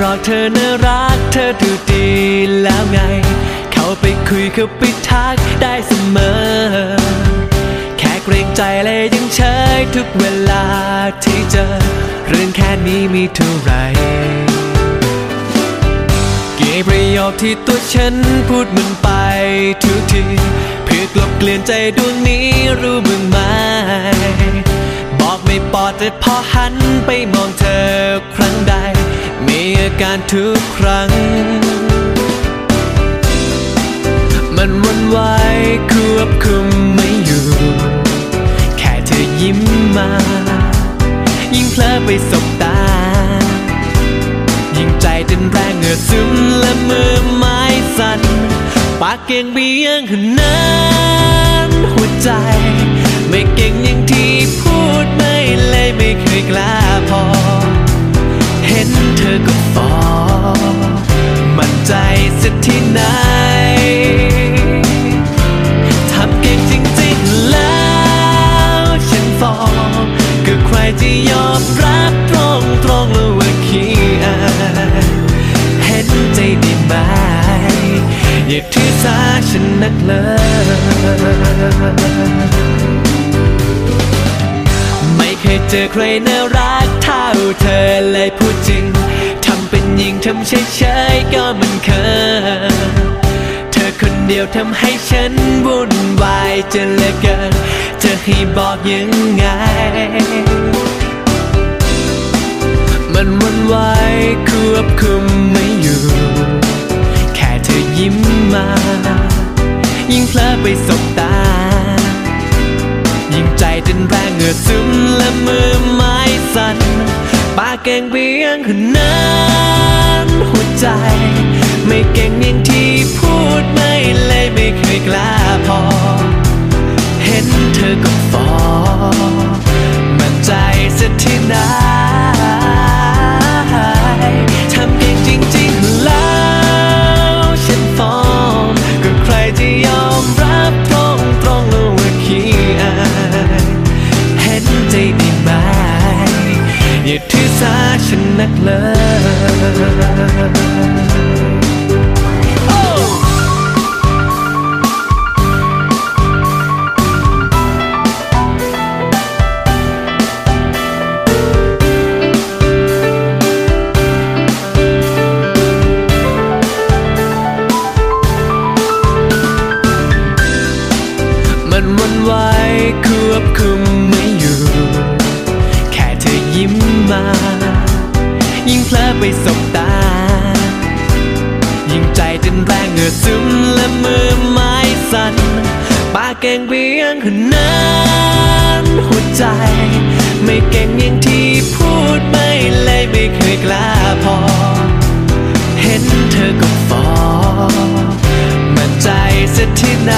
รอเธอน่ารักเธอดูดีแล้วไง เข้าไปคุยเข้าไปทักได้เสมอ แค่เกรงใจเลยยังเฉยทุกเวลาที่เจอ เรื่องแค่นี้มีเท่าไหร่กี่ประโยคที่ตัวฉันพูดมันไปทุกทีเพื่อกลบเกลื่อนใจดวงนี้รู้มึงไหมบอกไม่ปอดแต่พอหันไปมองเธอครั้ง การทุกครั้ง มันวันไหวควบคุมไม่อยู่ แค่เธอยิ้มมา ยิ่งเพลอไปสบตา ยิ่งใจเต้นแรงเหงื่อซึมและมือไม้สั่น ปากเก่งเบี้ยงขนาดหัวใจ ฟอมั่นใจสักที่ไหนทำเก่งจริงๆแล้วฉันฟอก็ใครจะยอมรับตรงตรงแล้วว่าขี้อายเห็นใจด้ไหมอย่าถือสาฉันนักเลยไม่เคยเจอใครน่ารักเท่าเธอเลยพูดจริงำเฉยๆก็มันเคยเธอคนเดียวทำให้ฉันวุ่นวายจนเหลือเกินจะให้บอกยังไง มันวันไหวควบคุมไม่อยู่ แค่เธอยิ้มมา ยิ่งเพลอไปสบตา ยิ่งใจเต้นแรงเหงื่อซึมและมือไม้สั่นปากเก่งเบี้ยงขนาดหัว ใจ ไม่เก่งอย่ง สาฉันนักเลยมันวันไหวควบคุม มา ยิ่งเพลอไปสบตา ยิ่งใจเต้นแรงเหงื่อซึมและมือไม้สั่นปากเก่งเบี้ยงขนาดหัวใจ ไม่เก่งอย่างที่พูดไม่เลยไม่เคยกล้าพอ เห็นเธอก็ฟอมั่นใจสักที่ไหน